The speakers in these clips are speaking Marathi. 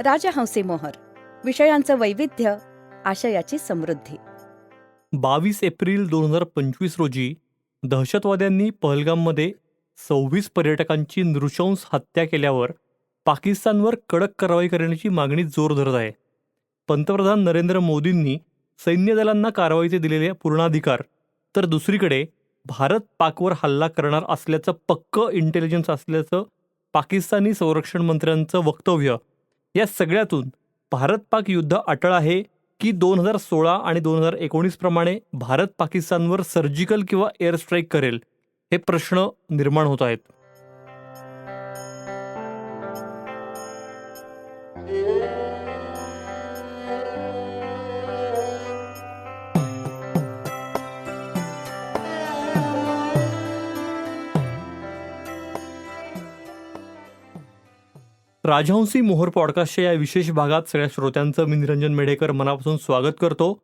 राजहंसी मोहर विषयांचं वैविध्य आशयाची समृद्धी. बावीस एप्रिल दोन हजार पंचवीस रोजी दहशतवाद्यांनी पहलगाममध्ये सव्वीस पर्यटकांची नृशंस हत्या केल्यावर पाकिस्तानवर कडक कारवाई करण्याची मागणी जोर धरत आहे. पंतप्रधान नरेंद्र मोदींनी सैन्य दलांना कारवाईचे दिलेले पूर्णाधिकार तर दुसरीकडे भारत पाकवर हल्ला करणार असल्याचं पक्क इंटेलिजन्स असल्याचं पाकिस्तानी संरक्षण मंत्र्यांचं वक्तव्य या सगळ्यातून भारत पाक युद्ध अटळ आहे की दोन हजार सोळा आणि दोन हजार एकोणीस प्रमाणे भारत पाकिस्तानवर सर्जिकल किंवा एअर स्ट्राईक करेल हे प्रश्न निर्माण होत आहेत. राजहंसी मोहर पॉडकास्टच्या या विशेष भागात सगळ्या श्रोत्यांचं मी निरंजन मेढेकर मनापासून स्वागत करतो.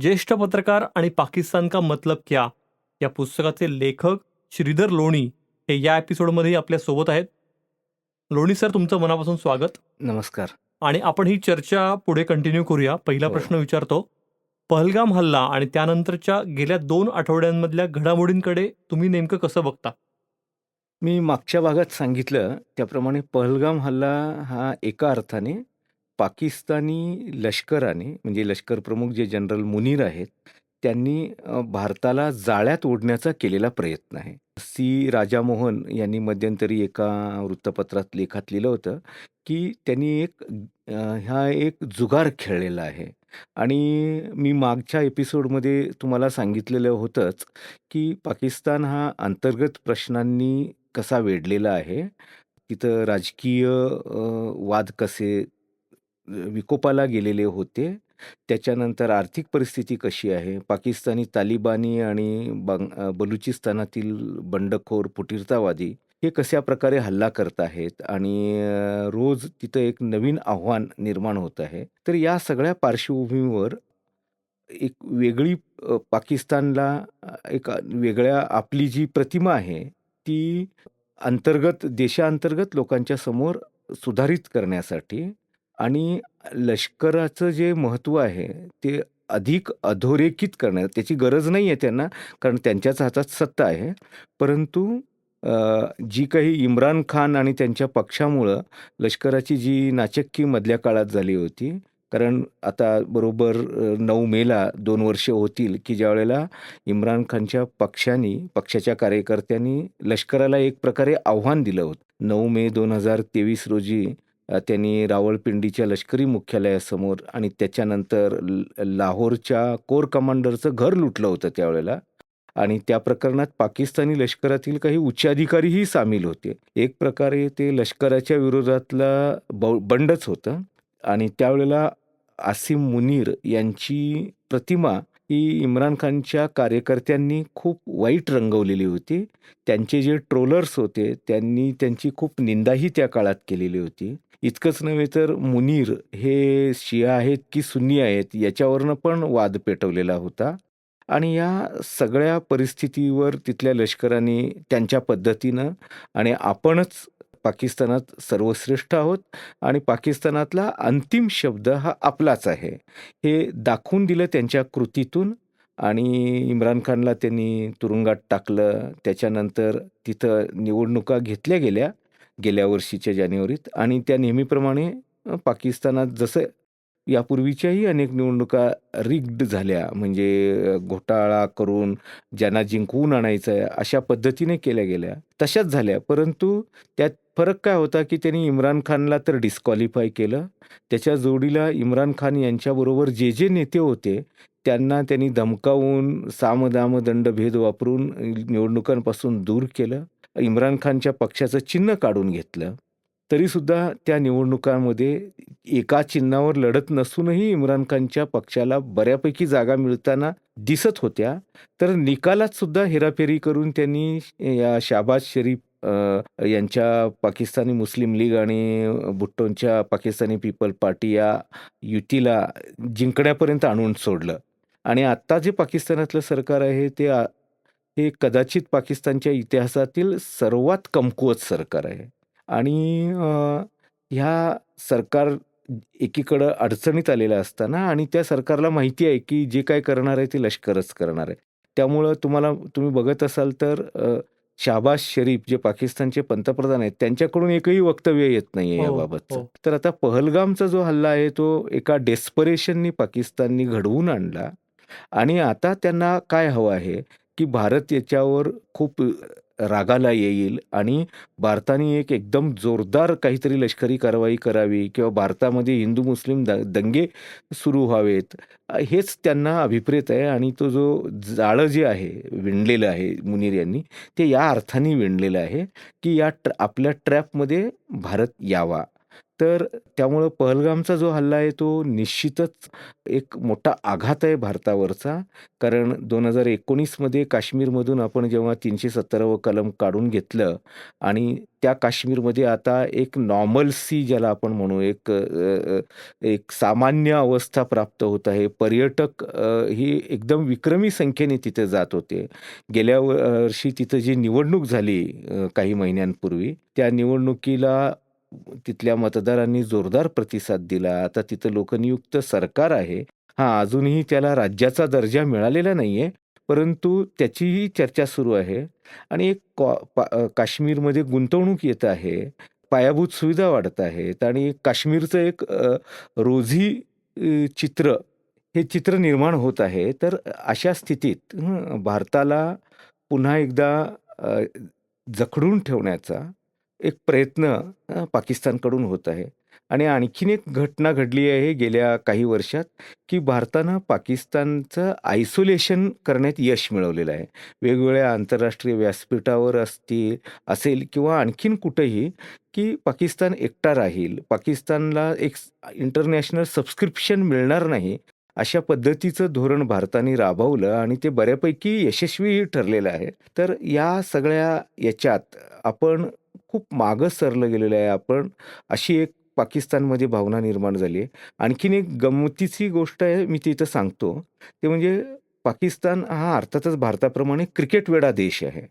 ज्येष्ठ पत्रकार आणि पाकिस्तान का मतलब क्या या पुस्तकाचे लेखक श्रीधर लोणी हे या एपिसोडमध्ये आपल्यासोबत आहेत. लोणी सर तुमचं मनापासून स्वागत. नमस्कार. आणि आपण ही चर्चा पुढे कंटिन्यू करूया. पहिला हो. प्रश्न विचारतो. पहलगाम हल्ला आणि त्यानंतरच्या गेल्या दोन आठवड्यांमधल्या घडामोडींकडे तुम्ही नेमकं कसं बघता? मी मागच्या भागात सांगितलं त्याप्रमाणे पहलगाम हल्ला हा एका अर्थाने पाकिस्तानी लष्कराने म्हणजे लष्कर प्रमुख जे जनरल मुनीर आहेत त्यांनी अ, भारताला जाळ्यात ओढण्याचा केलेला प्रयत्न आहे. सी. राजामोहन यांनी मध्यंतरी एका वृत्तपत्रात लेखात लिहिलं होतं की त्यांनी एक अ, हा एक जुगार खेळलेला आहे. आणि मी मागच्या एपिसोडमध्ये तुम्हाला सांगितलेलं होतंच की पाकिस्तान हा अंतर्गत प्रश्नांनी कसा वेढलेला आहे तिथं राजकीय अ, वाद कसे विकोपाला गेलेले होते त्याच्यानंतर आर्थिक परिस्थिती कशी आहे? पाकिस्तानी तालिबानी आणि बंग अ, बलुचिस्तानातील बंडखोर फुटीरतावादी हे कशा प्रकारे हल्ला करत आहेत? आणि अ, रोज तिथं एक नवीन आव्हान निर्माण होत आहे. तर या सगळ्या पार्श्वभूमीवर एक वेगळी अ, पाकिस्तानला एक वेगळ्या आपली जी प्रतिमा आहे ती अंतर्गत देशांतर्गत लोकांच्या समोर सुधारित करण्यासाठी आणि लष्कराचं जे महत्त्व आहे ते अधिक अधोरेखित करण्यात त्याची गरज नाही आहे त्यांना कारण त्यांच्याच हातात सत्ता आहे. परंतु जी काही इम्रान खान आणि त्यांच्या पक्षामुळं लष्कराची जी नाचक्की मधल्या काळात झाली होती कारण आता बरोबर नऊ मेला दोन वर्ष होतील की ज्यावेळेला इम्रान खानच्या पक्षाने पक्षाच्या कार्यकर्त्यांनी लष्कराला एक प्रकारे आव्हान दिलं होतं. नऊ मे दोन हजार तेवीस रोजी त्यांनी रावळपिंडीच्या लष्करी मुख्यालयासमोर आणि त्याच्यानंतर लाहोरच्या कोर कमांडरचं घर लुटलं होतं त्यावेळेला. आणि त्या प्रकरणात पाकिस्तानी लष्करातील काही उच्चाधिकारीही सामील होते. एक प्रकारे ते लष्कराच्या विरोधातला ब बंडच होतं. आणि त्यावेळेला आसिम मुनीर यांची प्रतिमा ही इम्रान खानच्या कार्यकर्त्यांनी खूप वाईट रंगवलेली होती. त्यांचे जे ट्रोलर्स होते त्यांनी त्यांची खूप निंदाही त्या काळात केलेली होती. इतकंच नव्हे तर मुनीर हे शिया आहेत की सुन्नी आहेत याच्यावरनं पण वाद पेटवलेला होता. आणि या सगळ्या परिस्थितीवर तिथल्या लष्कराने त्यांच्या पद्धतीनं आणि आपणच पाकिस्तानात सर्वश्रेष्ठ आहोत आणि पाकिस्तानातला अंतिम शब्द हा आपलाच आहे. हे दाखवून दिलं त्यांच्या कृतीतून आणि इम्रान खानला त्यांनी तुरुंगात टाकलं. त्याच्यानंतर तिथं निवडणुका घेतल्या गेल्या गेल्या वर्षीच्या जानेवारीत. आणि त्या नेहमीप्रमाणे पाकिस्तानात जसं यापूर्वीच्याही अनेक निवडणुका रिग्ड झाल्या. म्हणजे घोटाळा करून ज्यांना जिंकवून आणायचं आहे अशा पद्धतीने केल्या गेल्या. तशाच झाल्या. परंतु त्यात फरक काय होता की त्यांनी इम्रान खानला तर डिस्क्वालिफाय केलं. त्याच्या जोडीला इम्रान खान यांच्याबरोबर जे जे नेते होते त्यांना त्यांनी धमकावून सामदाम दंडभेद वापरून निवडणुकांपासून दूर केलं. इम्रान खानच्या पक्षाचं चिन्ह काढून घेतलं. तरीसुद्धा त्या निवडणुकांमध्ये एका चिन्हावर लढत नसूनही इम्रान खानच्या पक्षाला बऱ्यापैकी जागा मिळताना दिसत होत्या. तर निकालात सुद्धा हेराफेरी करून त्यांनी या शाबाज शरीफ यांच्या पाकिस्तानी मुस्लिम लीग आणि भुट्टोंच्या पाकिस्तानी पीपल पार्टी या युतीला जिंकण्यापर्यंत आणून सोडलं. आणि आत्ता जे पाकिस्तानातलं सरकार आहे ते हे कदाचित पाकिस्तानच्या इतिहासातील सर्वात कमकुवत सरकार आहे. आणि अ, ह्या सरकार एकीकडं अडचणीत आलेला असताना आणि त्या सरकारला माहिती आहे, की जे काही करणार आहे ते लष्करच करणार आहे. त्यामुळं तुम्हाला तुम्ही बघत असाल तर अ, शहबाज शरीफ जे पाकिस्तानचे पंतप्रधान आहेत, त्यांच्याकडून एकही वक्तव्य येत नाहीये हो, याबाबतचं. हो. तर आता पहलगामचा जो हल्ला आहे तो एका डेस्परेशननी पाकिस्ताननी घडवून आणला आणि आता त्यांना काय हवं आहे, की भारत याच्यावर खूप रागाला येईल आणि भारताने एक एकदम जोरदार काहीतरी लष्करी कारवाई करावी किंवा भारतामध्ये हिंदू-मुस्लिम द दंगे सुरू व्हावेत. हेच त्यांना अभिप्रेत आहे आणि तो जो जाळं जे आहे विणलेलं आहे मुनीर यांनी, ते या अर्थाने विणलेलं आहे, की या ट्र आपल्या ट्रॅपमध्ये भारत यावा. तर त्यामुळं पहलगामचा जो हल्ला आहे तो निश्चितच एक मोठा आघात आहे भारतावरचा. कारण दोन हजार एकोणीसमध्ये काश्मीरमधून आपण जेव्हा 370व कलम काढून घेतलं आणि त्या काश्मीरमध्ये आता एक नॉर्मलसी ज्याला आपण म्हणू एक एक सामान्य अवस्था प्राप्त होत आहे. पर्यटक ही एकदम विक्रमी संख्येने तिथे जात होते. गेल्या वर्षी तिथं जी निवडणूक झाली काही महिन्यांपूर्वी, त्या निवडणुकीला तिथल्या मतदारांनी जोरदार प्रतिसाद दिला. आता तिथं लोकनियुक्त सरकार आहे. हां, अजूनही त्याला राज्याचा दर्जा मिळालेला नाहीये, परंतु त्याचीही चर्चा सुरू आहे आणि एक कॉ पा काश्मीरमध्ये गुंतवणूक येत आहे. पायाभूत सुविधा वाढत आहेत आणि काश्मीरचं एक रोजी चित्र हे चित्र निर्माण होत आहे. तर अशा स्थितीत भारताला पुन्हा एकदा जखडून ठेवण्याचा एक प्रयत्न अ, पाकिस्तानकडून होत आहे आणि आणखीन एक घटना घडली आहे गेल्या काही वर्षात, की भारतानं पाकिस्तानचं आयसोलेशन करण्यात यश मिळवलेलं आहे. वेगवेगळ्या आंतरराष्ट्रीय व्यासपीठावर असतील असेल किंवा आणखीन कुठेही, की पाकिस्तान एकटा राहील. पाकिस्तानला एक इंटरनॅशनल सबस्क्रिप्शन मिळणार नाही. अशा पद्धतीचं धोरण भारताने राबवलं आणि ते बऱ्यापैकी यशस्वीही ठरलेलं आहे. तर या सगळ्या याच्यात आपण खूप मागं सरलं गेलेलं आहे. आपण अशी एक पाकिस्तानमध्ये भावना निर्माण झाली आहे. आणखीन एक गमतीची गोष्ट आहे मी ती इथं सांगतो. ते म्हणजे पाकिस्तान हा अर्थातच भारताप्रमाणे क्रिकेटवेडा देश आहे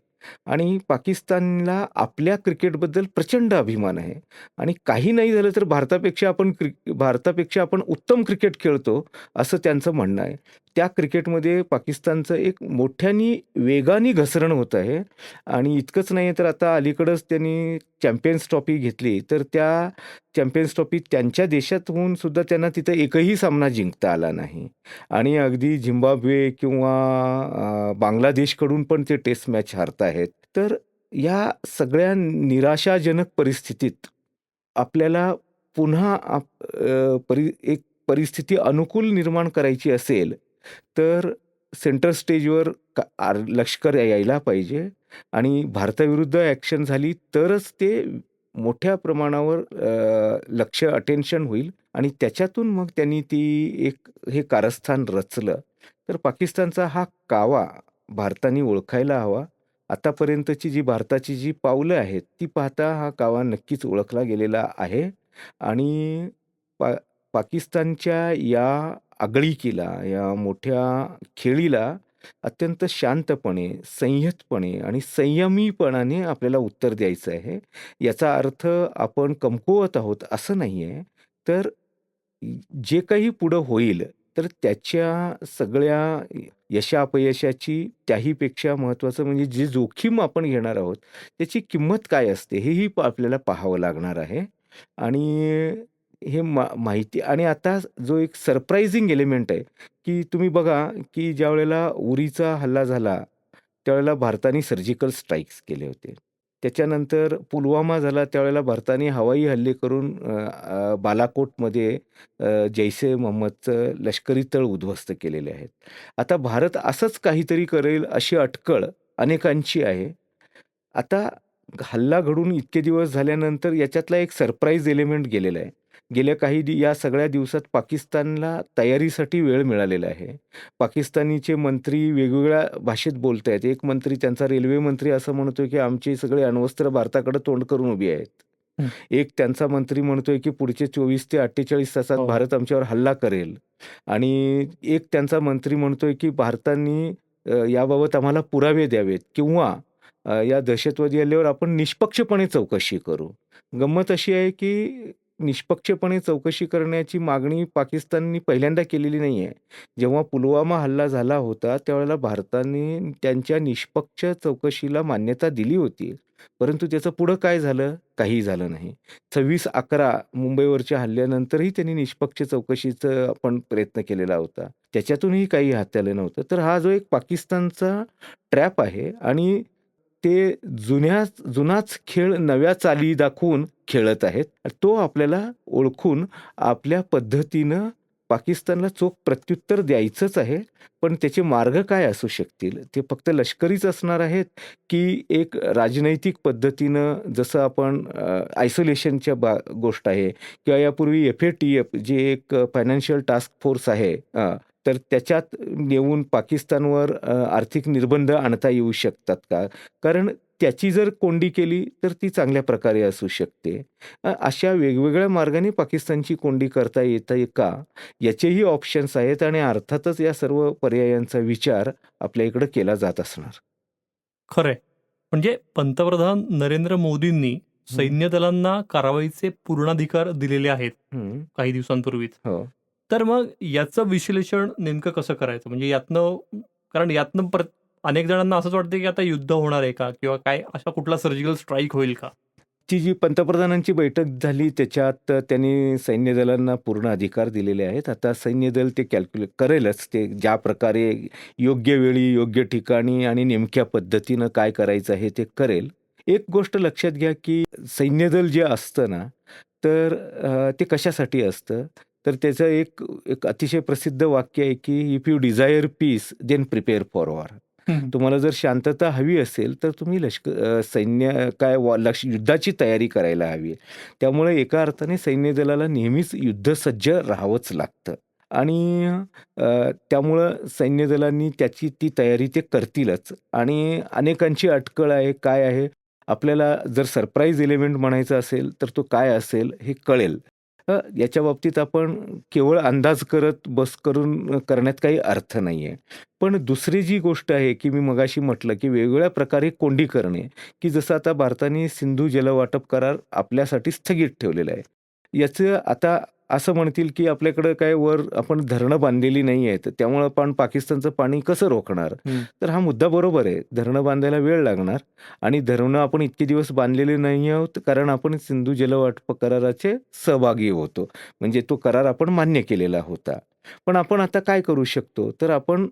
आणि पाकिस्तानला आपल्या क्रिकेटबद्दल प्रचंड अभिमान आहे आणि काही नाही झालं तर भारतापेक्षा आपण क्रि भारतापेक्षा आपण उत्तम क्रिकेट खेळतो, असं त्यांचं म्हणणं आहे. त्या क्रिकेटमध्ये पाकिस्तानचं एक मोठ्याने वेगाने घसरण होत आहे. आणि इतकंच नाही तर आता अलीकडंच त्यांनी चॅम्पियन्स ट्रॉफी घेतली. तर त्या चॅम्पियन्स ट्रॉफी त्यांच्या देशात होऊन सुद्धा त्यांना तिथं एकही सामना जिंकता आला नाही. आणि अगदी झिम्बाब्वे किंवा बांगलादेशकडून पण ते टेस्ट मॅच हारत आहेत तर या सगळ्या निराशाजनक परिस्थितीत आपल्याला पुन्हा आप परि एक परिस्थिती अनुकूल निर्माण करायची असेल, तर सेंटर स्टेजवर का आर लष्कर यायला पाहिजे आणि भारताविरुद्ध ॲक्शन झाली तरच ते मोठ्या प्रमाणावर लक्ष अटेन्शन होईल आणि त्याच्यातून मग त्यांनी ती एक हे कारस्थान रचलं. तर पाकिस्तानचा हा कावा भारताने ओळखायला हवा. आतापर्यंतची जी भारताची जी पावलं आहेत, ती पाहता हा कावा नक्कीच ओळखला गेलेला आहे आणि पा पाकिस्तानच्या या आगळीकीला, या मोठ्या खेळीला अत्यंत शांतपणे, संयतपणे आणि संयमीपणाने आपल्याला उत्तर द्यायचं आहे. याचा अर्थ आपण कमकुवत आहोत असं नाही आहे तर जे काही पुढं होईल, तर त्याच्या सगळ्या यशापयशाची त्याहीपेक्षा महत्त्वाचं म्हणजे जी जोखीम आपण घेणार आहोत, त्याची किंमत काय असते हेही आपल्याला पाहावं लागणार आहे आणि हे मा माहिती आणि आता जो एक सरप्राईझिंग एलिमेंट आहे, की तुम्ही बघा, की ज्यावेळेला उरीचा हल्ला झाला, त्यावेळेला भारताने सर्जिकल स्ट्राईक्स केले होते. त्याच्यानंतर पुलवामा झाला त्यावेळेला भारताने हवाई हल्ले करून बालाकोटमध्ये जैसे मोहम्मदचं लष्करी तळ उद्ध्वस्त केलेले आहेत. आता भारत असंच काहीतरी करेल अशी अटकळ अनेकांची आहे. आता हल्ला घडून इतके दिवस झाल्यानंतर याच्यातला एक सरप्राईज एलिमेंट गेलेला आहे. गेल्या काही दि या सगळ्या दिवसात पाकिस्तानला तयारीसाठी वेळ मिळालेला आहे. पाकिस्तानीचे मंत्री वेगवेगळ्या भाषेत बोलतायत. एक मंत्री त्यांचा रेल्वे मंत्री असं म्हणतोय, की आमचे सगळे अण्वस्त्र भारताकडे तोंड करून उभी आहेत. एक त्यांचा मंत्री म्हणतोय, की पुढचे 24 ते 48 तासात हो. भारत आमच्यावर हल्ला करेल आणि एक त्यांचा मंत्री म्हणतोय, की भारताने याबाबत आम्हाला पुरावे द्यावेत किंवा या दहशतवादी हल्ल्यावर आपण निष्पक्षपणे चौकशी करू. गंमत अशी आहे, की निष्पक्षपणे चौकशी करण्याची मागणी पाकिस्ताननी पहिल्यांदा केलेली नाही आहे. जेव्हा पुलवामा हल्ला झाला होता, त्यावेळेला भारताने त्यांच्या निष्पक्ष चौकशीला मान्यता दिली होती. परंतु त्याचं पुढं काय झालं? काहीही झालं नाही. 26/11 मुंबईवरच्या हल्ल्यानंतरही त्यांनी निष्पक्ष चौकशीचा आपण प्रयत्न केलेला होता. त्याच्यातूनही काही हाताळलं नव्हतं. तर हा जो एक पाकिस्तानचा ट्रॅप आहे आणि ते जुन्या जुनाच खेळ नव्या चाली दाखवून खेळत आहेत. तो आपल्याला ओळखून आपल्या पद्धतीनं पाकिस्तानला चोख प्रत्युत्तर द्यायचंच आहे. पण त्याचे मार्ग काय असू शकतील? ते फक्त लष्करीच असणार आहेत, की एक राजनैतिक पद्धतीनं जसं आपण आयसोलेशनच्या बा गोष्ट आहे किंवा यापूर्वी एफ-ए-टी-एफ जे एक फायनान्शियल टास्क फोर्स आहे तर त्याच्यात नेऊन पाकिस्तानवर आर्थिक निर्बंध आणता येऊ शकतात का? कारण त्याची जर कोंडी केली, तर ती चांगल्या प्रकारे असू शकते. अशा वेगवेगळ्या मार्गाने पाकिस्तानची कोंडी करता येते का? याचेही ऑप्शन्स आहेत आणि अर्थातच या सर्व पर्यायांचा विचार आपल्या इकडं केला जात असणार. खरंय. म्हणजे पंतप्रधान नरेंद्र मोदींनी. सैन्य दलांना कारवाईचे पूर्णाधिकार दिलेले आहेत. काही दिवसांपूर्वीच. हो. तर मग याचं विश्लेषण नेमकं कसं करायचं? म्हणजे यातनं कारण यातनं परत अनेक जणांना असंच वाटतं, की आता युद्ध होणार आहे का? किंवा काय असा कुठला सर्जिकल स्ट्राईक होईल का? ची जी पंतप्रधानांची बैठक झाली त्याच्यात त्यांनी सैन्य दलांना पूर्ण अधिकार दिलेले आहेत. आता सैन्य दल ते कॅल्क्युलेट करेलच. ते ज्या प्रकारे योग्य वेळी, योग्य ठिकाणी आणि नेमक्या पद्धतीनं काय करायचं आहे ते करेल. एक गोष्ट लक्षात घ्या, की सैन्य दल जे असतं ना, तर ते कशासाठी असतं? तर त्याचं एक एक अतिशय प्रसिद्ध वाक्य आहे, की if you desire peace then prepare for war. तुम्हाला जर शांतता हवी असेल, तर तुम्ही लष्क सैन्य काय वॉ लक्ष युद्धाची तयारी करायला हवी. त्यामुळे एका अर्थाने सैन्य दलाला नेहमीच युद्धसज्ज राहावंच लागतं आणि त्यामुळं सैन्य दलांनी त्याची ती तयारी ते करतीलच आणि अनेकांची अटकळ आहे. काय आहे? आपल्याला जर सरप्राईज एलिमेंट म्हणायचा असेल, तर तो काय असेल हे कळेल. अ, याच्या बाबतीत आपण केवळ अंदाज करत बस करून करण्यात काही अर्थ नाही आहे पण दुसरी जी गोष्ट आहे, की मी मगाशी म्हटलं, की वेगवेगळ्या प्रकारे कोंडी करणे, की जसं आता भारताने सिंधू जलवाटप करार आपल्यासाठी स्थगित ठेवलेला आहे. याचं आता असं म्हणतील, की आपल्याकडं काय वर आपण धरणं बांधलेली नाही आहेत. त्यामुळं आपण पाकिस्तानचं पाणी कसं रोखणार? तर हा मुद्दा बरोबर आहे. धरणं बांधायला वेळ लागणार आणि धरणं आपण इतके दिवस बांधलेले नाही आहोत, कारण आपण सिंधू जलवाटप कराराचे सहभागी होतो. म्हणजे तो करार आपण मान्य केलेला होता. पण आपण आता काय करू शकतो? तर आपण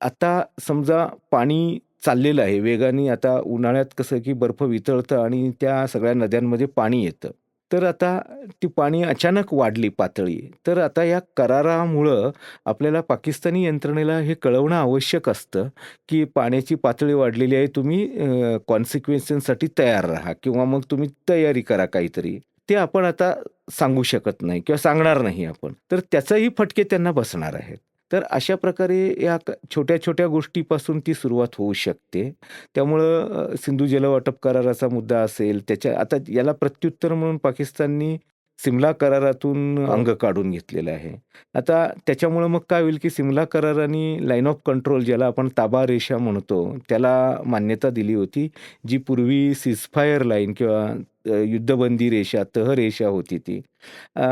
आता समजा पाणी चाललेलं आहे वेगाने. आता उन्हाळ्यात कसं, की बर्फ वितळतं आणि त्या सगळ्या नद्यांमध्ये पाणी येतं. तर आता ती पाणी अचानक वाढली पातळी. तर आता या करारामुळं आपल्याला पाकिस्तानी यंत्रणेला हे कळवणं आवश्यक असतं, की पाण्याची पातळी वाढलेली आहे. तुम्ही अ, कॉन्सिक्वेन्सेससाठी तयार राहा किंवा मग तुम्ही तयारी करा काहीतरी. ते आपण आता सांगू शकत नाही किंवा सांगणार नाही आपण. तर त्याचाही फटके त्यांना बसणार आहेत. तर अशा प्रकारे या क छोट्या-छोट्या गोष्टीपासून ती सुरुवात होऊ शकते. त्यामुळं अ, सिंधू जलवाटप कराराचा मुद्दा असेल, त्याच्या आता याला प्रत्युत्तर म्हणून पाकिस्ताननी सिमला करारातून हो. अंग काढून घेतलेलं आहे. आता त्याच्यामुळं मग काय होईल, की सिमला कराराने लाईन ऑफ कंट्रोल ज्याला आपण ताबा रेषा म्हणतो, त्याला मान्यता दिली होती. जी पूर्वी सीजफायर लाईन किंवा अ, युद्धबंदी रेषा, तह रेषा होती ती. अ,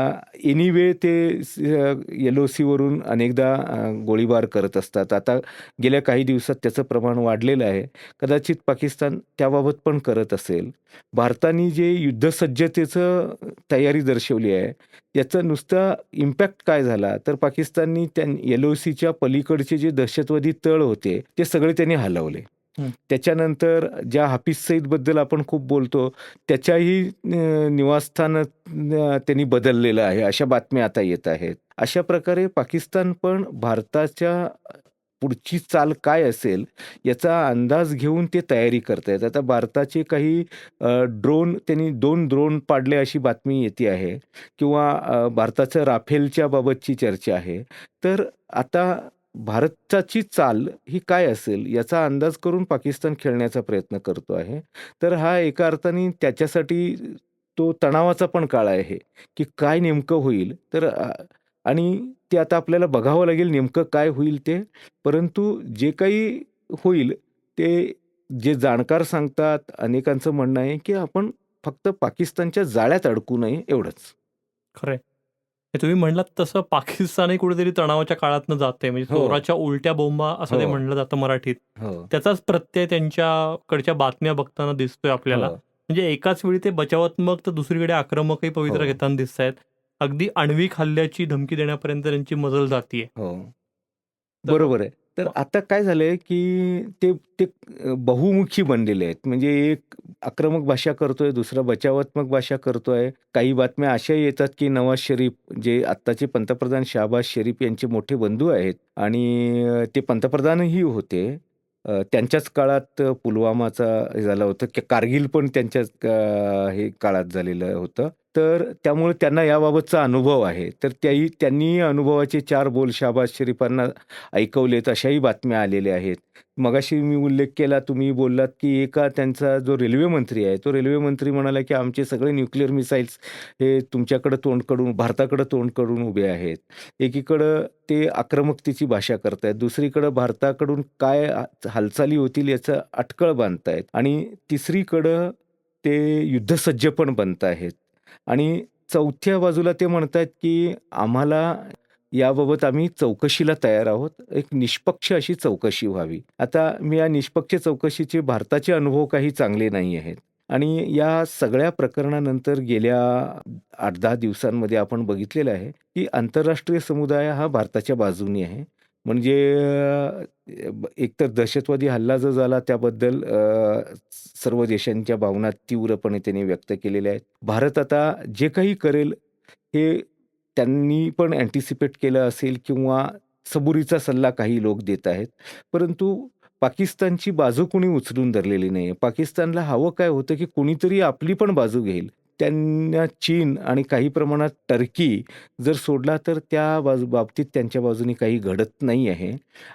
एनिवे ते स एल-ओ-सीवरून अनेकदा अ, गोळीबार करत असतात. आता गेल्या काही दिवसात त्याचं प्रमाण वाढलेलं आहे. कदाचित पाकिस्तान त्याबाबत पण करत असेल. भारताने जे युद्धसज्जतेचं तयारी दर्शवली आहे, याचा नुसता इम्पॅक्ट काय झाला? तर पाकिस्ताननी त्या एल-ओ-सीच्या पलीकडचे जे दहशतवादी तळ होते, ते सगळे त्यांनी हलवले. त्याच्यानंतर ज्या हाफिज सईदबद्दल आपण खूप बोलतो, त्याच्याही निवासस्थान त्यांनी बदललेलं आहे. अशा बातम्या आता येत आहेत. अशा प्रकारे पाकिस्तान पण भारताच्या पुढची चाल काय असेल, याचा अंदाज घेऊन ते तयारी करतायत. आता भारताचे काही ड्रोन त्यांनी दोन ड्रोन पाडले अशी बातमी येते आहे किंवा भारताचं राफेलच्या बाबतची चर्चा आहे. तर आता भारताची चाल ही काय असेल, याचा अंदाज करून पाकिस्तान खेळण्याचा प्रयत्न करतो आहे. तर हा एका अर्थाने त्याच्यासाठी तो तणावाचा पण काळ आहे, की काय नेमकं होईल? तर अ, आणि ते आता आपल्याला बघावं लागेल नेमकं काय होईल ते. परंतु जे काही होईल, ते जे जाणकार सांगतात, अनेकांचं म्हणणं आहे, की आपण फक्त पाकिस्तानच्या जाळ्यात अडकू नये एवढंच. खरं हे तुम्ही म्हणलात तसं पाकिस्तानही कुठेतरी तणावाच्या काळातनं जातंय. म्हणजे हो. चोराच्या उलट्या बोंबा असं ते हो. म्हणलं जातं मराठीत. हो. त्याचाच प्रत्यय त्यांच्याकडच्या बातम्या बघताना दिसतोय आपल्याला. म्हणजे एकाच वेळी ते बचावात्मक तर दुसरीकडे आक्रमकही पवित्रा. घेताना दिसतायत. अगदी आण्विक हल्ल्याची धमकी देण्यापर्यंत त्यांची मजल जातीये. बरोबर आहे. तर हो. आता काय झालंय, की ते ते बहुमुखी बनलेले आहेत. म्हणजे एक आक्रमक भाषा करतोय, दुसरा बचावात्मक भाषा करतोय. काही बातम्या अशाही येतात, की नवाज शरीफ जे आत्ताचे पंतप्रधान शहबाज शरीफ यांचे मोठे बंधू आहेत आणि ते पंतप्रधानही होते. त्यांच्याच काळात पुलवामाचा झालं होतं, की कारगिल पण त्यांच्याच हे काळात झालेलं होतं. तर त्यामुळे त्यांना याबाबतचा अनुभव आहे. तर त्याही त्यांनी अनुभवाचे चार बोल शाबाज शरीफांना ऐकवलेत, अशाही बातम्या आलेल्या आहेत. मगाशी मी उल्लेख केला, तुम्ही बोललात, की एका त्यांचा जो रेल्वे मंत्री आहे, तो रेल्वे मंत्री म्हणाला, की आमचे सगळे न्यूक्लिअर मिसाईल्स हे तुमच्याकडं तोंड करून भारताकडं तोंड करून उभे आहेत. एकीकडं ते आक्रमकतेची भाषा करतायत. दुसरीकडं भारताकडून काय हालचाली होतील याचं अटकळ बांधतायत आणि तिसरीकडं ते युद्धसज्ज पण बनत आहेत आणि चौथ्या बाजूला ते म्हणतायत, की आम्हाला याबाबत आम्ही चौकशीला तयार आहोत. एक निष्पक्ष अशी चौकशी व्हावी. आता मी या निष्पक्ष चौकशीचे भारताचे अनुभव काही चांगले नाही आहेत आणि या सगळ्या प्रकरणानंतर गेल्या आठ दहा दिवसांमध्ये आपण बघितलेलं आहे, की आंतरराष्ट्रीय समुदाय हा भारताच्या बाजूनी आहे. म्हणजे एकतर दहशतवादी हल्ला जो झाला त्याबद्दल सर्व देशांच्या भावना तीव्रपणे त्यांनी व्यक्त केलेल्या आहेत. भारत आता जे काही करेल हे त्यांनी पण अँटिसिपेट केलं असेल किंवा सबुरीचा सल्ला काही लोक देत आहेत. परंतु पाकिस्तानची बाजू कोणी उचलून धरलेली नाहीये. पाकिस्तानला हवं काय होतं, की कोणीतरी आपली पण बाजू घेईल. त्यांना चीन आणि काही प्रमाणात टर्की जर सोडला तर त्या बाजू बाबतीत त्यांच्या बाजूने काही घडत नाही आहे.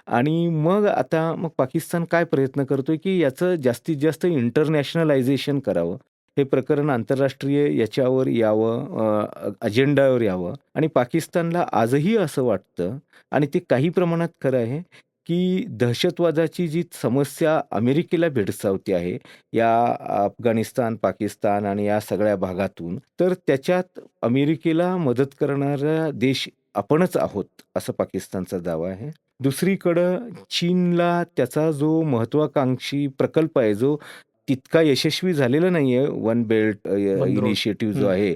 आणि मग आता मग पाकिस्तान काय प्रयत्न करतोय, की याचं जास्तीत जास्त इंटरनॅशनलायझेशन करावं. हे प्रकरण आंतरराष्ट्रीय याच्यावर यावं, अजेंडावर यावं. आणि पाकिस्तानला आजही असं वाटतं आणि ते काही प्रमाणात खरं आहे, की दहशतवादाची जी समस्या अमेरिकेला भेडसावते आहे, या अफगाणिस्तान, पाकिस्तान आणि या सगळ्या भागातून, तर त्याच्यात अमेरिकेला मदत करणारा देश आपणच आहोत, असं पाकिस्तानचा दावा आहे. दुसरीकडं चीनला त्याचा जो महत्त्वाकांक्षी प्रकल्प आहे, जो तितका यशस्वी झालेला नाहीये, one belt uh, one road. Initiative जो आहे,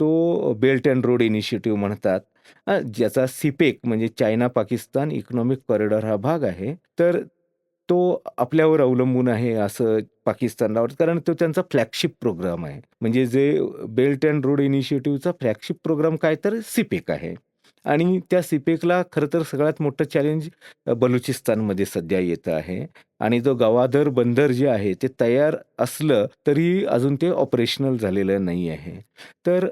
तो बेल्ट एंड रोड इनिशिएटिव्ह म्हणतात. अ, ज्याचा सिपेक म्हणजे चायना पाकिस्तान इकॉनॉमिक कॉरिडॉर हा भाग आहे. तर तो आपल्यावर अवलंबून आहे असं पाकिस्तानला वाटतं. कारण तो त्यांचा फ्लॅगशिप प्रोग्राम आहे. म्हणजे जे बेल्ट अँड रोड इनिशिएटिव्हचा फ्लॅगशिप प्रोग्राम काय तर सिपेक आहे आणि त्या सिपेकला खरं तर सगळ्यात मोठं चॅलेंज बलुचिस्तानमध्ये सध्या येतं आहे आणि जो गवादर बंदर जे आहे ते तयार असलं तरी अजून ते ऑपरेशनल झालेलं नाही आहे. तर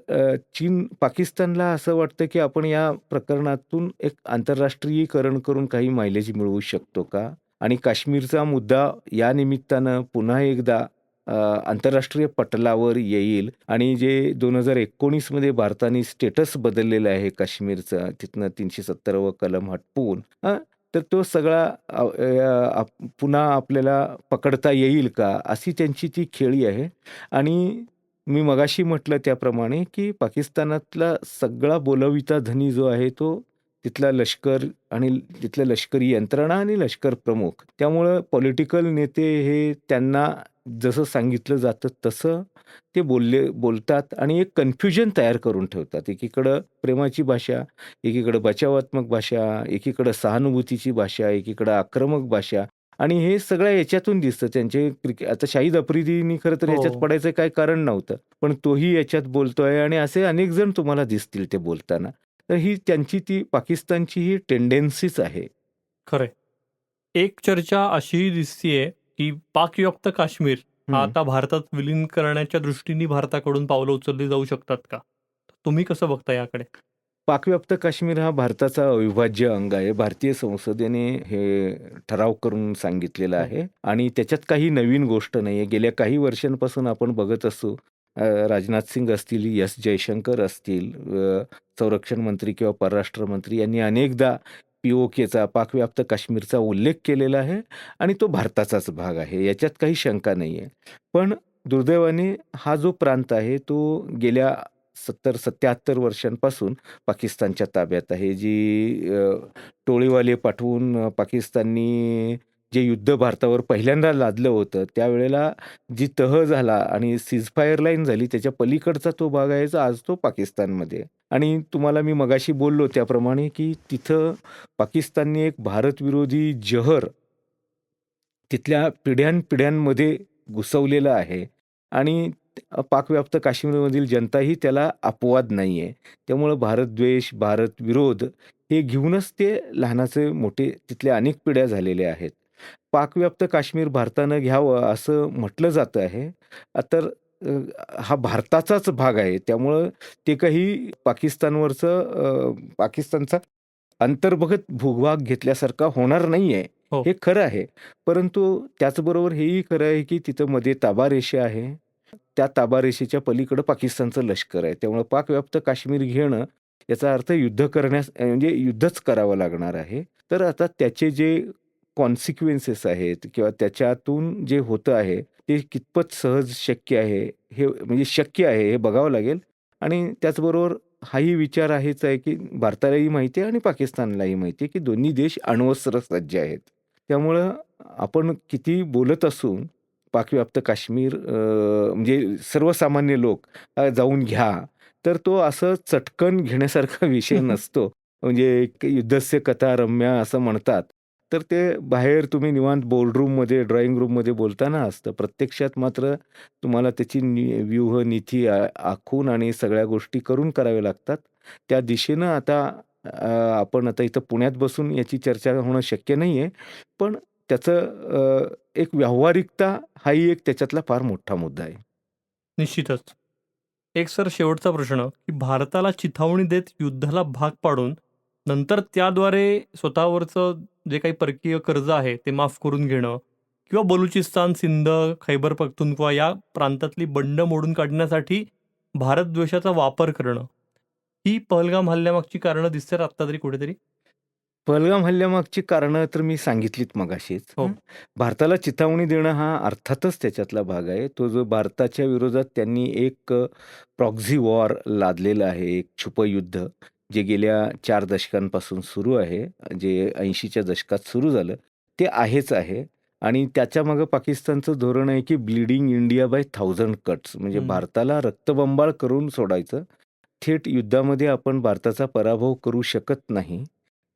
चीन पाकिस्तानला असं वाटतं, की आपण या प्रकरणातून एक आंतरराष्ट्रीयीकरण करून काही मायलेज मिळवू शकतो का? आणि काश्मीरचा मुद्दा या निमित्तानं पुन्हा एकदा अ, आंतरराष्ट्रीय पटलावर येईल आणि जे 2019 मध्ये भारताने स्टेटस बदललेलं आहे काश्मीरचं, तिथनं 370व कलम हटवून अ, तर तो सगळा अ, अ, पुन्हा आपल्याला पकडता येईल का? अशी त्यांची ती खेळी आहे आणि मी मगाशी म्हटलं त्याप्रमाणे, की पाकिस्तानातला सगळा बोलविता धनी जो आहे तो तिथला लष्कर आणि तिथलं लष्करी यंत्रणा आणि लष्कर प्रमुख. त्यामुळं पॉलिटिकल नेते हे त्यांना जसं सांगितलं जातं तसं ते बोलले बोलतात आणि एक कन्फ्युजन तयार करून ठेवतात. एकीकडं प्रेमाची भाषा, एकीकडं बचावात्मक भाषा, एकीकडं सहानुभूतीची भाषा, एकीकडं आक्रमक भाषा आणि हे सगळं याच्यातून दिसतं. त्यांचे क्रिके आता शाहिद आफ्रिदीनी खरं तर याच्यात हो. पडायचं काही कारण नव्हतं. पण तोही याच्यात बोलतोय आणि असे अनेक जण तुम्हाला दिसतील ते बोलताना. तर ही त्यांची ती पाकिस्तानची ही टेंडन्सीच आहे. खरंय. एक चर्चा अशीही दिसतीये, की पाकव्याप्त काश्मीर हा. आता भारतात विलीन करण्याच्या दृष्टीने भारताकडून पावलं उचलली जाऊ शकतात का? तुम्ही कसं बघता याकडे? पाकव्याप्त काश्मीर हा भारताचा अविभाज्य अंग आहे. भारतीय संसदेने हे ठराव करून सांगितलेला. आहे आणि त्याच्यात काही नवीन गोष्ट नाहीये. गेल्या काही वर्षांपासून आपण बघत असू अ, राजनाथ सिंग असतील, एस जयशंकर असतील, संरक्षण मंत्री किंवा परराष्ट्र मंत्री यांनी अनेकदा पी-ओ-केचा पाकव्याप्त काश्मीरचा उल्लेख केलेला आहे आणि तो भारताचाच भाग आहे. याच्यात काही शंका नाही आहे पण दुर्दैवाने हा जो प्रांत आहे तो गेल्या 70-77 वर्षांपासून पाकिस्तानच्या ताब्यात आहे. जी टोळीवाले पाठवून पाकिस्ताननी जे युद्ध भारतावर पहिल्यांदा लादलं होतं, त्यावेळेला जी तह झाला आणि सीझफायर लाईन झाली, त्याच्या पलीकडचा तो भाग आहे, आज तो पाकिस्तानमध्ये आणि तुम्हाला मी मगाशी बोललो त्याप्रमाणे, की तिथं पाकिस्तानने एक भारतविरोधी जहर तिथल्या पिढ्यानपिढ्यांमध्ये घुसवलेलं आहे आणि पाकव्याप्त काश्मीरमधील जनताही त्याला अपवाद नाही आहे. त्यामुळं भारतद्वेष, भारतविरोध हे घेऊनच ते लहानाचे मोठे तिथल्या अनेक पिढ्या झालेल्या आहेत. पाकव्याप्त काश्मीर भारतानं घ्यावं असं म्हटलं जातं आहे. तर हा भारताचाच भाग आहे. त्यामुळं ते काही पाकिस्तानवरचं पाकिस्तानचा अंतर्भगत भूभाग घेतल्यासारखा होणार नाही आहे. हो. हे खरं आहे. परंतु त्याचबरोबर हेही खरं आहे, की तिथं मध्ये ताबारेषा आहे. त्या ताबारेषेच्या पलीकडं पाकिस्तानचं लष्कर आहे. त्यामुळं पाकव्याप्त काश्मीर घेणं याचा अर्थ युद्ध करण्यास म्हणजे युद्धच करावं लागणार आहे. तर आता त्याचे जे कॉन्सिक्वेन्सेस आहेत किंवा त्याच्यातून जे होतं आहे, ते कितपत सहज शक्य आहे, हे म्हणजे शक्य आहे हे बघावं लागेल आणि त्याचबरोबर हाही विचार आहेच आहे, की भारतालाही माहिती आहे आणि पाकिस्तानलाही माहिती आहे, की दोन्ही देश अण्वस्त्र सज्ज आहेत. त्यामुळं आपण कितीही बोलत असू, पाकव्याप्त काश्मीर म्हणजे सर्वसामान्य लोक जाऊन घ्या, तर तो असं चटकन घेण्यासारखा विषय नसतो. म्हणजे युद्धस्य कथा रम्या असं म्हणतात. तर ते बाहेर तुम्ही निवांत बोर्डरूममध्ये, ड्रॉइंग रूममध्ये बोलताना असतं. प्रत्यक्षात मात्र तुम्हाला त्याची नि व्यूह, नीती आ आखून आणि सगळ्या गोष्टी करून कराव्या लागतात. त्या दिशेनं आता अ, आपण आता इथं पुण्यात बसून याची चर्चा होणं शक्य नाही आहे. पण त्याचं अ, एक व्यावहारिकता हाही एक त्याच्यातला फार मोठा मुद्दा आहे. निश्चितच. एक सर शेवटचा प्रश्न, की भारताला चिथावणी देत युद्धाला भाग पाडून नंतर त्याद्वारे स्वतःवरचं जे काही परकीय कर्ज आहे, ते माफ करून घेणं किंवा बलुचिस्तान, सिंध, खैबर पख्तूनख्वा या प्रांतातली बंड मोडून काढण्यासाठी भारतद्वेषाचा वापर करणं. ही पहलगाम हल्ल्यामागची कारणं दिसतात आत्ता तरी कुठेतरी? पहलगाम हल्ल्यामागची कारणं तर मी सांगितलीत मगाशीच. हो. हं. भारताला चिथावणी देणं हा अर्थातच त्याच्यातला भाग आहे. तो जो भारताच्या विरोधात त्यांनी एक अ, प्रॉक्सी वॉर लादलेलं आहे. एक छुपं युद्ध, जे गेल्या 4 दशकांपासून सुरू आहे. जे 80च्या दशकात सुरू झालं. ते आहेच आहे आणि त्याच्यामागे पाकिस्तानचं धोरण आहे, की bleeding India by thousand cuts म्हणजे हं. भारताला रक्तबंबाळ करून सोडायचं. थेट युद्धामध्ये आपण भारताचा पराभव करू शकत नाही.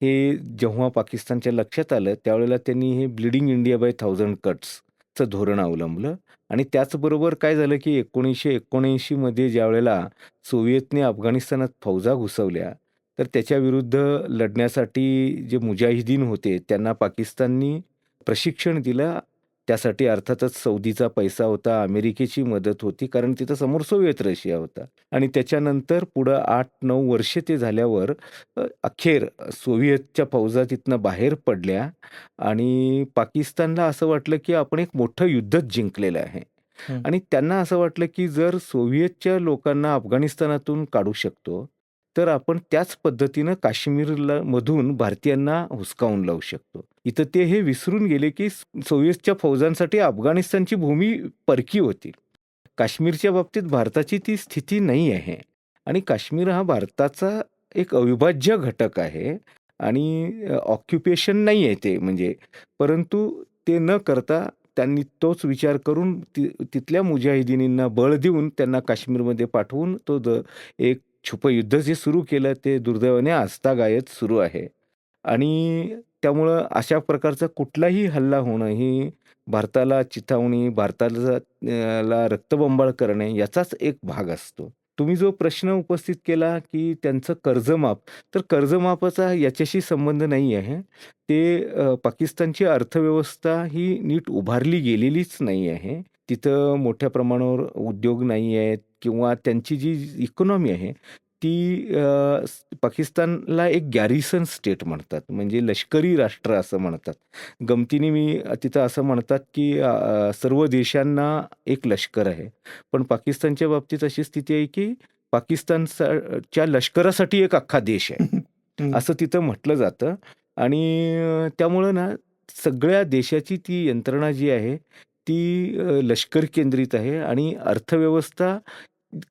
हे जेव्हा पाकिस्तानच्या लक्षात आलं, त्यावेळेला त्यांनी हे ब्लीडिंग इंडिया बाय थाउजंड कट्सचं धोरण अवलंबलं आणि त्याचबरोबर काय झालं, की 1979 मध्ये ज्यावेळेला सोव्हिएतने अफगाणिस्तानात फौजा घुसवल्या, तर त्याच्याविरुद्ध लढण्यासाठी जे मुजाहिदीन होते, त्यांना पाकिस्ताननी प्रशिक्षण दिलं. त्यासाठी अर्थातच सौदीचा पैसा होता, अमेरिकेची मदत होती, कारण तिथं समोर सोव्हिएत रशिया होता आणि त्याच्यानंतर पुढं 8-9 वर्षे ते झाल्यावर अखेर सोव्हिएतच्या फौजा तिथनं बाहेर पडल्या आणि पाकिस्तानला असं वाटलं, की आपण एक मोठं युद्धच जिंकलेलं आहे. आणि त्यांना असं वाटलं, की जर सोव्हिएतच्या लोकांना अफगाणिस्तानातून काढू शकतो, तर आपण त्याच पद्धतीनं काश्मीरला मधून भारतीयांना हुसकावून लावू शकतो. इथं ते हे विसरून गेले, की सोवियतच्या फौजांसाठी अफगाणिस्तानची भूमी परकी होती. काश्मीरच्या बाबतीत भारताची ती स्थिती नाही आहे आणि काश्मीर हा भारताचा एक अविभाज्य घटक आहे आणि ऑक्युपेशन नाही आहे ते म्हणजे. परंतु ते न करता त्यांनी तोच विचार करून ति तिथल्या मुजाहिदिनींना बळ देऊन त्यांना काश्मीरमध्ये पाठवून तो द एक छुपयुद्ध जे सुरू केलं, ते दुर्दैवाने आस्थागायत सुरू आहे आणि त्यामुळं अशा प्रकारचा कुठलाही हल्ला होणं ही भारताला चिथावणी, भारताला अ, ला रक्तबंबाळ करणे याचाच एक भाग असतो. तुम्ही जो प्रश्न उपस्थित केला, की त्यांचं कर्जमाफ, तर कर्जमाफाचा याच्याशी संबंध नाही आहे. ते अ, पाकिस्तानची अर्थव्यवस्था ही नीट उभारली गेलेलीच नाही आहे. तिथं मोठ्या प्रमाणावर उद्योग नाही आहेत किंवा त्यांची जी इकॉनॉमी आहे, ती पाकिस्तानला एक गॅरिसन स्टेट म्हणतात. म्हणजे लष्करी राष्ट्र असं म्हणतात. गमतीने मी तिथं असं म्हणतात, की सर्व देशांना एक लष्कर आहे. पण पाकिस्तानच्या बाबतीत अशी स्थिती आहे, की पाकिस्तानचा च्या लष्करासाठी एक अख्खा देश आहे. असं तिथं म्हटलं जातं आणि त्यामुळं ना सगळ्या देशाची ती यंत्रणा जी आहे, ती लष्कर केंद्रित आहे आणि अर्थव्यवस्था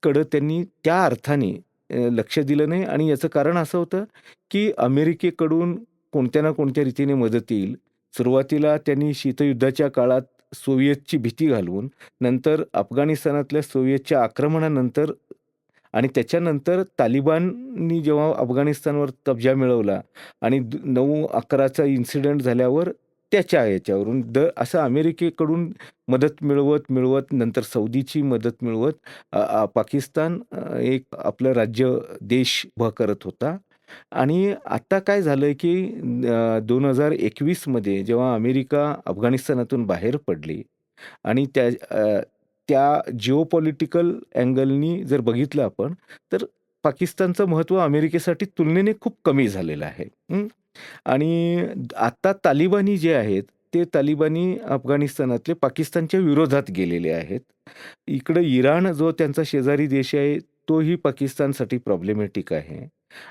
कडं त्यांनी त्या अर्थाने लक्ष दिलं नाही आणि याचं कारण असं होतं, की अमेरिकेकडून कोणत्या ना कोणत्या रीतीने मदत येईल. सुरुवातीला त्यांनी शीतयुद्धाच्या काळात सोव्हिएतची भीती घालवून, नंतर अफगाणिस्तानातल्या सोव्हिएतच्या आक्रमणानंतर आणि त्याच्यानंतर तालिबाननी जेव्हा अफगाणिस्तानवर कब्जा मिळवला आणि नऊ अकराचा इन्सिडेंट झाल्यावर त्याच्या याच्यावरून द असं अमेरिकेकडून मदत मिळवत, मिळवत नंतर सौदीची मदत मिळवत पाकिस्तान एक आपलं राज्य, देश उभा करत होता. आणि आता काय झालंय, की दोन हजार एकवीसमध्ये जेव्हा अमेरिका अफगाणिस्तानातून बाहेर पडली आणि त्या त्या जिओपॉलिटिकल अँगलनी जर बघितलं आपण, तर पाकिस्तानचं महत्त्व अमेरिकेसाठी तुलनेने खूप कमी झालेलं आहे. आणि आता तालिबानी जे आहेत, ते तालिबानी अफगाणिस्तानातले पाकिस्तानच्या विरोधात गेलेले आहेत. इकडं इराण जो त्यांचा शेजारी देश आहे, तोही पाकिस्तानसाठी प्रॉब्लेमॅटिक आहे.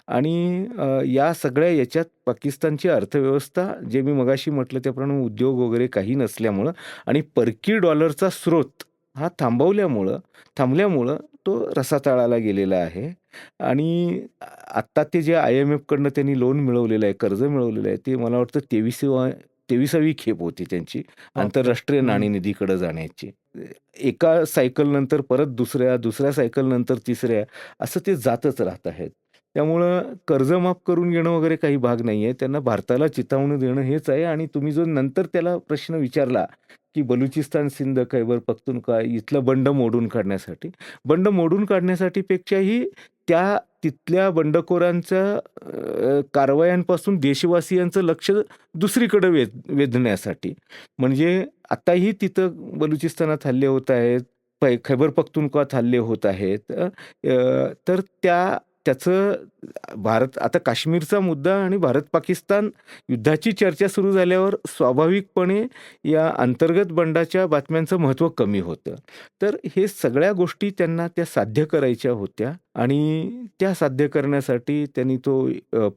आणि या सगळ्या याच्यात पाकिस्तानची अर्थव्यवस्था जे मी मगाशी म्हटलं त्याप्रमाणे उद्योग वगैरे काही नसल्यामुळं आणि परकी डॉलरचा स्रोत हा थांबवल्यामुळं थांबल्यामुळं तो रसातळाला गेलेला आहे. आणि आत्ता ते जे आय-एम-एफकडनं त्यांनी लोन मिळवलेलं आहे, कर्ज मिळवलेलं आहे, ते मला वाटतं 23वा 23वी खेप होती त्यांची! आंतरराष्ट्रीय. नाणेनिधीकडे जाण्याची. एका सायकलनंतर परत दुसऱ्या, दुसऱ्या सायकलनंतर तिसऱ्या असं ते जातच राहत आहेत. त्यामुळं कर्ज माफ करून घेणं वगैरे काही भाग नाही आहे त्यांना भारताला चितावणं देणं हेच आहे आणि तुम्ही जो नंतर त्याला प्रश्न विचारला, की बलुचिस्तान, सिंध, खैबर पख्तूनख्वा इथलं बंड मोडून काढण्यासाठी. बंड मोडून काढण्यासाठी पेक्षाही त्या तिथल्या बंडखोरांच्या कारवायांपासून देशवासियांचं लक्ष दुसरीकडे वेध वेधण्यासाठी. म्हणजे आताही तिथं बलुचिस्तानात हल्ले होत आहेत. पै खैबर पख्तुनख्वात हल्ले होत आहेत. तर त्या त्याचं भारत आता काश्मीरचा मुद्दा आणि भारत-पाकिस्तान युद्धाची चर्चा सुरू झाल्यावर स्वाभाविकपणे या अंतर्गत बंडाच्या बातम्यांचं महत्त्व कमी होतं. तर हे सगळ्या गोष्टी त्यांना त्या साध्य करायच्या होत्या आणि त्या साध्य करण्यासाठी त्यांनी तो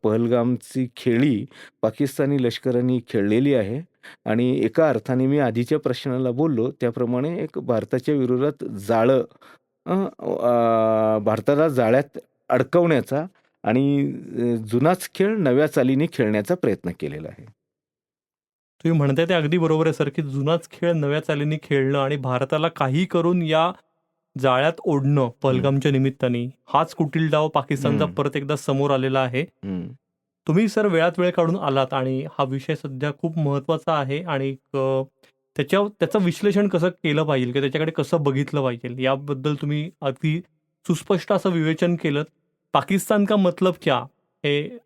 पहलगामची खेळी पाकिस्तानी लष्करांनी खेळलेली आहे आणि एका अर्थाने मी आधीच्या प्रश्नाला बोललो त्याप्रमाणे एक भारताच्या विरोधात जाळं भारताला जाळ्यात अडकवण्याचा आणि जुनाच खेळ नव्या चालीने खेळण्याचा प्रयत्न केलेला आहे. तुम्ही म्हणताय ते अगदी बरोबर आहे सर, की जुनाच खेळ नव्या चालीने खेळणं आणि भारताला काही करून या जाळ्यात ओढणं. पहलगामच्या निमित्ताने, हाच कुटील डाव पाकिस्तानचा. परत एकदा समोर आलेला आहे. तुम्ही सर वेळात वेळ काढून आलात आणि हा विषय सध्या खूप महत्त्वाचा आहे आणि त्याच्या त्याचं विश्लेषण कसं केलं पाहिजे किंवा त्याच्याकडे कसं बघितलं पाहिजे याबद्दल तुम्ही अगदी सुस्पष्ट असं विवेचन केलंत. पाकिस्तान का मतलब क्या? हे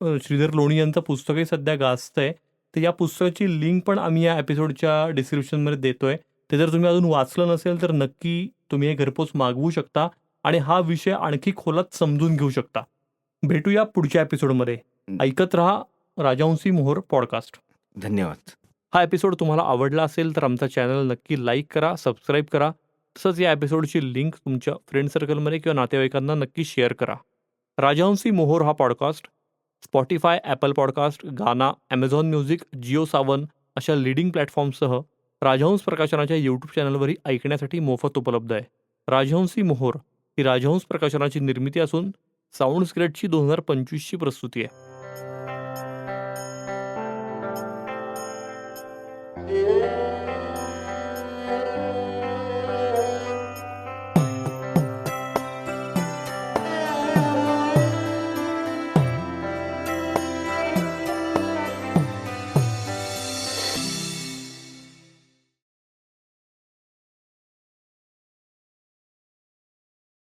श्रीधर लोणी यांचं पुस्तकही सध्या गाजतंय. तर या पुस्तकाची लिंक पण आम्ही या एपिसोडच्या डिस्क्रिप्शनमध्ये देतोय. ते जर तुम्ही अजून वाचलं नसेल तर नक्की तुम्ही हे घरपोच मागवू शकता आणि हा विषय आणखी खोलात समजून घेऊ शकता. भेटूया पुढच्या एपिसोडमध्ये. ऐकत रहा राजहंसी मोहोर पॉडकास्ट. धन्यवाद. हा एपिसोड तुम्हाला आवडला असेल तर आमचा चॅनल नक्की लाईक करा, सबस्क्राईब करा. तसंच या एपिसोडची लिंक तुमच्या फ्रेंड सर्कलमध्ये किंवा नातेवाईकांना नक्की शेअर करा. राजहंसी मोहोर हा podcast Spotify Apple podcast, Gaana, Amazon music, Jio Saavn अशा लीडिंग प्लॅटफॉर्मसह राजहंस प्रकाशनाच्या यूट्यूब चॅनलवरही ऐकण्यासाठी मोफत उपलब्ध आहे. राजहंसी मोहोर ही राजहंस प्रकाशनाची निर्मिती असून साऊंड स्क्रेडची 2025ची प्रस्तुती आहे.